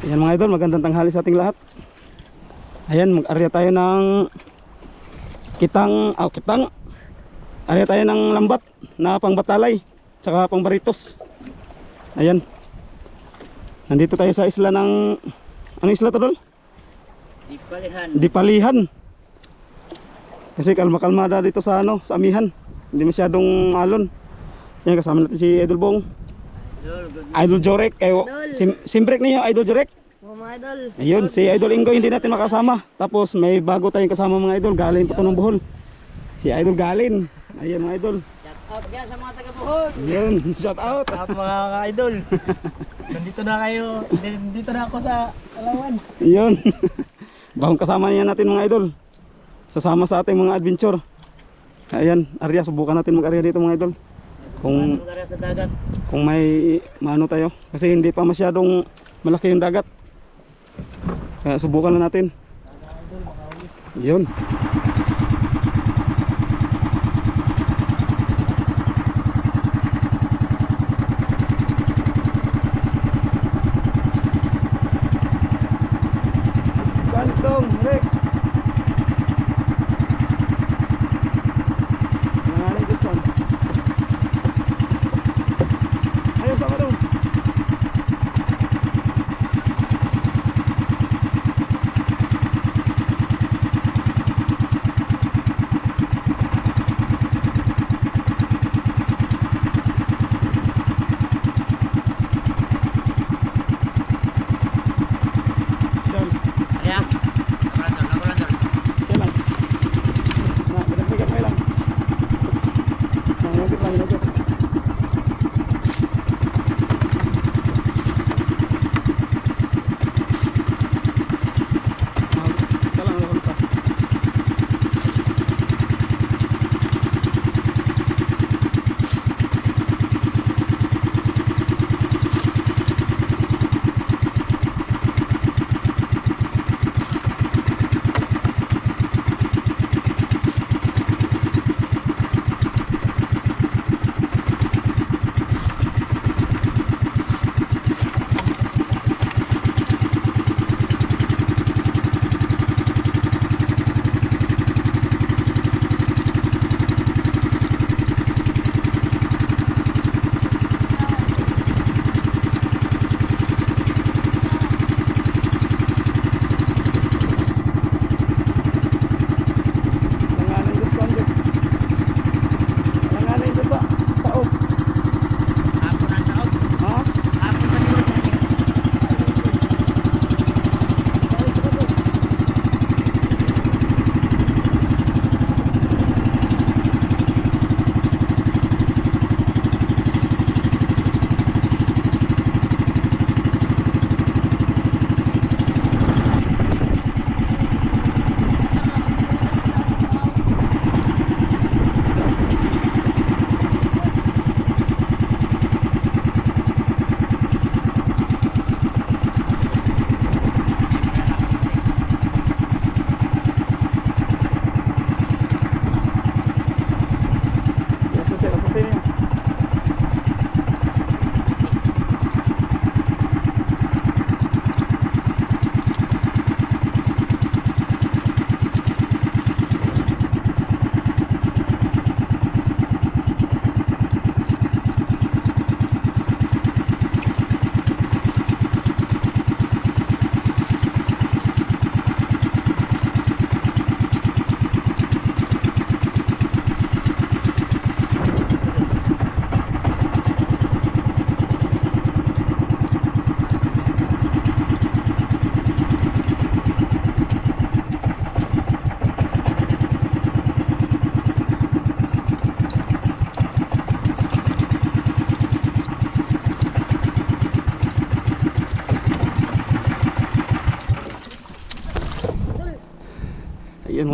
Ayan mga idol, magandang tanghali sa ating lahat. Ayan, mag-arya tayo ng kitang, ah, kitang. Arya tayo ng lambat na pangbatalay, tsaka pangbaritos. Ayan. Nandito tayo sa isla ng, ano isla to dol? Di palihan. Dipalihan. Kasi kalma-kalmada dito sa ano, sa amihan. Hindi masyadong alon. Yan kasama natin si Idol Bong. Idol, Jorek. Eh, sim simbrek niyo Idol Jorek. Oh, mga idol. Ayun, si Idol Ingo hindi natin makasama. Tapos may bago tayong kasama mga idol, galing pa to ng Bohol. Si Idol Galin. Ayun mga idol. Shout out dyan sa mga taga-buhol. Ayun, shout out. At mga ka-idol, nandito na kayo, nandito na ako sa Alawan. Ayun. Bagong kasama niya natin mga idol. Sasama sa ating mga adventure. Ayan, Arya, subukan natin mag-arya dito mga idol. Kung sa dagat? kung may maano tayo kasi hindi pa masyadong malaki yung dagat. Kaya subukan na natin. Yun. Gantong, Rick.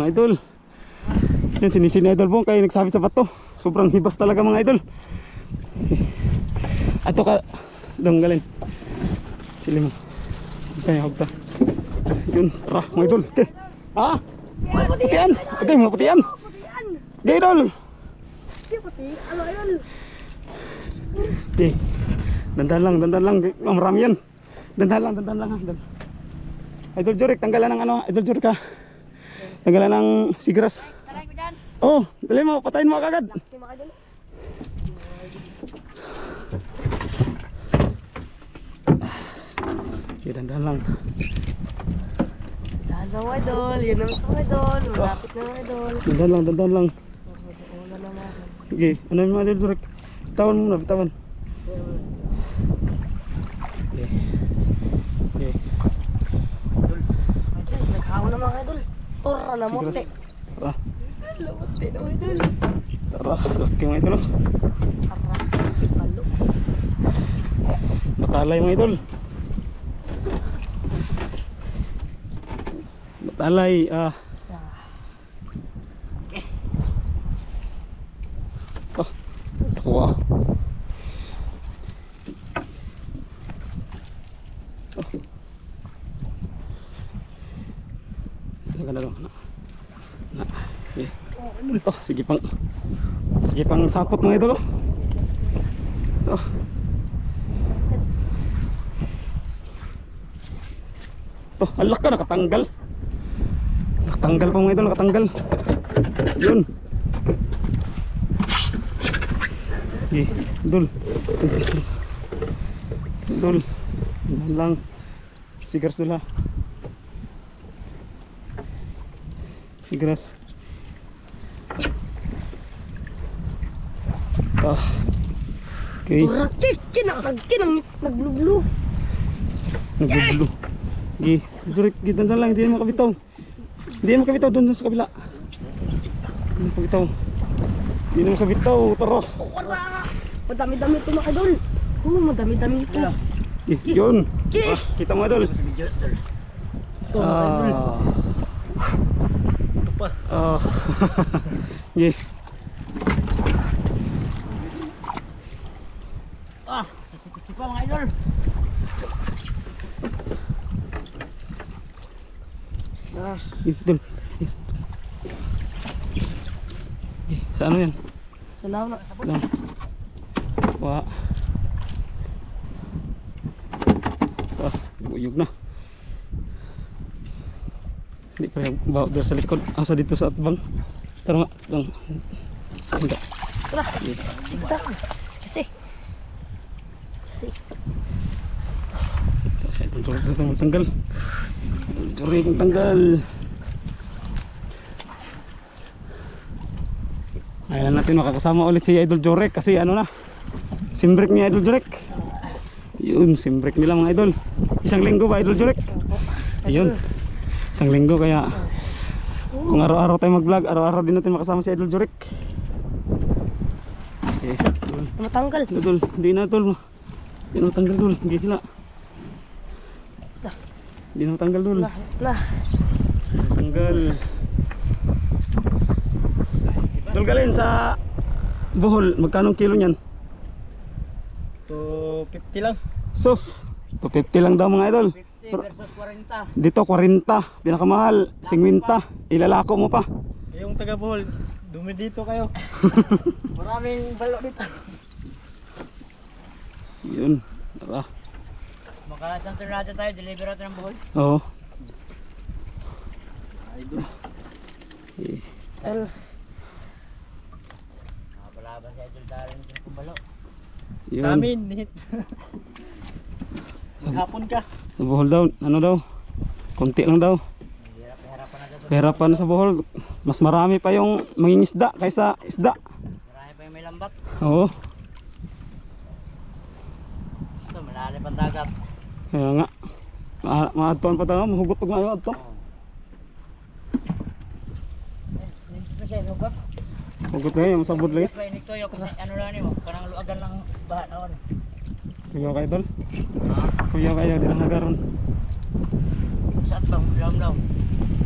Mga idol. Yan sinisini idol po kayo nagsabi sa bato. Sobrang hibas talaga mga idol. Ato ka dong galin. Sili mo. Tayo hagta. Yun, tara mga idol. Te. Ha? Putian. Okay, mga putian. Idol. Ano idol? Okay. Dandan lang, dandan lang. Marami yan. Dandan lang, dandan lang. Idol Jorik, tanggalan ng ano, Idol Jorik ha. Tanggalan ng sigras. Oh, dali mo, patayin mo idol. Okay, dandan lang. Mga idol. Yan naman sa idol. Malapit na idol. Dandan lang, dandan lang. Sige, ano yung Idol Jorik? Bitawan mo na, bitawan. Okay. Okay. Idol, naghawa na mga idol. Tura na Sigras. mote. Tara, Lamote na mga idol. tara. Okay mga idol. Tara. Palo. Batalay mga idol. Batalay, ah. Oh, wow. Oh. Teka na. Na. Na. Okay. Oh, sige pang. Sige pang sapot mga idol. Oh. Oh. To, alak ka nakatanggal. Nakatanggal pa mga idol, nakatanggal. Yun. Okay, idol. Idol. Yan lang. Sigars dula. Sigras. Ah. Okay. Tura. Kinang, kinang, naglublo. Naguglo. Gi, Jurik, gitanda lang, hindi na makabitaw. Hindi na makabitaw doon sa kabila. Hindi na makabitaw. Hindi na makabitaw, tara. Wala. Madami-dami ito mga idol. Oo, madami-dami ito. Gi, yun. Gi. Ah, kita mo idol. Ito. Ah. Pa. Ah. Gi. Ah, kasi-kasi pa mga idol. Ah, idol. Gi, sa ano yan? salaw na. Lang. Wa. Ah, buyog na. Hindi pa yung bawa doon sa likod. Asa dito sa atbang. Tara nga. Lang. Hindi. Tara. Sigda. Kasi. Kasi. Kasi itong turik na itong tanggal. Turik ang tanggal. Ayan natin makakasama ulit si Idol Jorek kasi ano na. Simbrek ni Idol Jorek. Yun, simbrek nila mga idol. Isang linggo ba Idol Jorek? Ayun. Isang linggo kaya kung araw-araw tayo mag-vlog, araw-araw din natin makasama si Idol Jorek. Okay. yun. Matanggal. Idol, hindi na tol. Hindi na tanggal tol. Hindi sila. Hindi na tanggal tol. Lah. Tanggal. Tol galin sa Bohol, magkano kilo niyan? 250 lang. Sus, 250 lang daw mga idol. 50 versus 40. Dito 40, pinakamahal, 50. Ilalako mo pa. Yung taga Bohol, dumi dito kayo. Maraming balo dito. Yun. Tara. Maka isang tonelada tayo, deliver natin ng buhol. Oo. Idol. Eh, Idol. Nakapalaban si Idol Darren ng kubalo. Yun. Sa amin. Hapon ka. Sa Bohol daw, ano daw? Konti lang daw. Hirap, hirapan na sa Bohol. Mas marami pa yung mangingisda kaysa isda. Marami pa yung may lambat. Oo. So, malalim ang dagat. Kaya nga. Ma maadtuan pa tayo, mahugot pag pa siya inugap. Hugot na yun, masabot lang ano lang ni mo, kanang luagan lang baha na. Kuya kayo tol. Ha? Kuya kayo, di na nagaron. Sa atbang, laom-laom.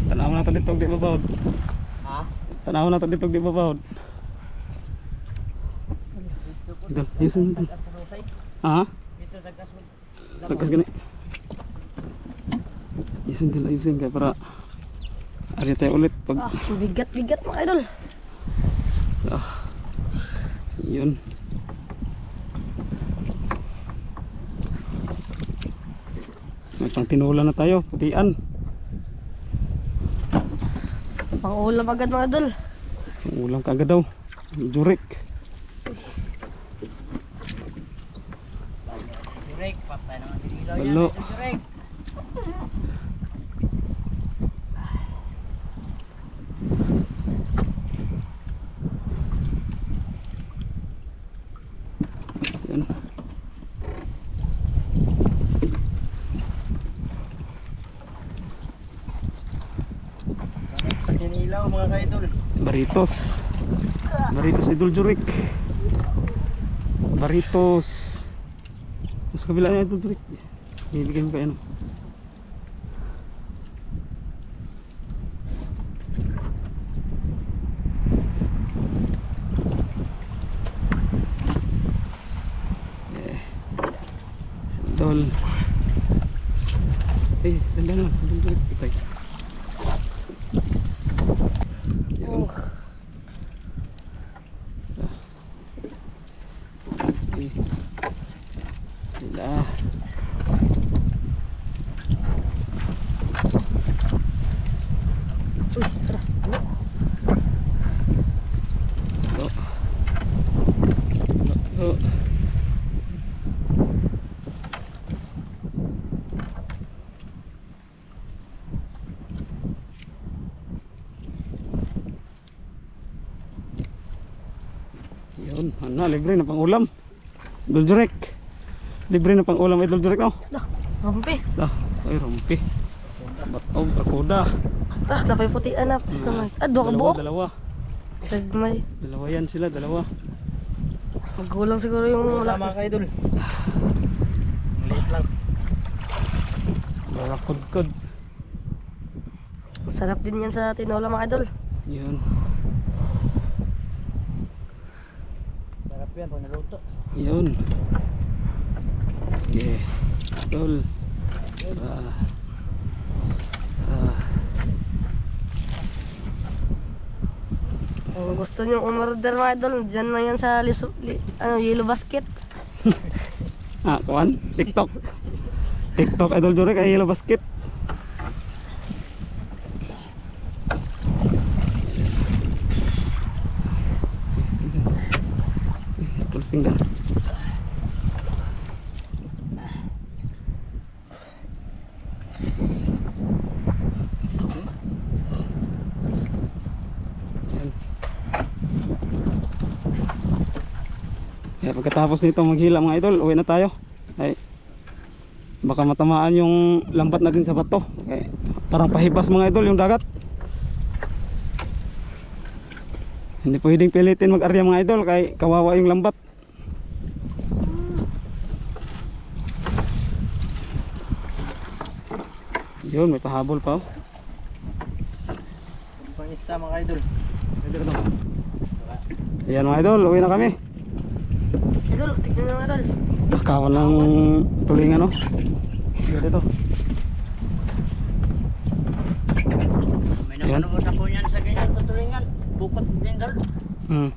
Tanaw na to dito, di babawod. Ha? Tanaw na to dito, di babawod. Idol, ayusin mo. Ha? Dito tagkas mo. Tagkas gani. Ayusin tol, ayusin kaya para Ari tayo ulit pag Ah, bigat-bigat mga idol. ah, yun. May pang tinula na tayo, putian. Pangulam agad mga idol. Ang ulam kagad daw. Jurik. Direk, patay naman. Balo. Idol Direk. Yan. Sa kinilaw mga ka-idol. Baritos. Baritos Idol Jurik. Baritos. Sa kabila niya Idol Jurik. Bibigyan ko yan. Eh. Idol. Eh, dandan lang. Idol Jurik. Itay. Yan. Eh. Sila. Uy, tara. Oh. Oh. Yun, ano, libre na pang ulam. Idol Jurek. Libre na pang ulam, Idol Jurek, no? Dah, rampi. Dah, ay rompi. Batog, kakuda. Ah, dapat puti anak. Kamay. Ah, dua ka Dalawa, buok. dalawa. Tagmay. Dalawa yan sila, dalawa. Magkulang siguro yung Wala malaki. mga ka-idol. Ang liit lang. Dalawa kod-kod. Sarap din yan sa tinola mga idol. Yun. Sarap yan pag naluto. Yun. Yeah. Tol. Ah. Ah. Kung gusto nyo umorder mga idol, dyan na yan sa liso, li, ano, yellow basket. Ah, kuan? TikTok. TikTok idol jure kay Yellow Basket. Kaya pagkatapos nito maghila mga idol, uwi na tayo. Ay, baka matamaan yung lambat natin sa bato. Okay. Parang pahibas mga idol yung dagat. Hindi pwedeng pilitin mag-arya mga idol kay kawawa yung lambat. Yun, may pahabol pa oh. Pang isa mga ka-idol. Ayan mga idol, uwi na kami. Idol, tignan nyo idol. Nakawan ng tulingan oh. Dito dito. May Yan. napanood ako yan sa ganyan patulingan. Bukot din dal. Hmm.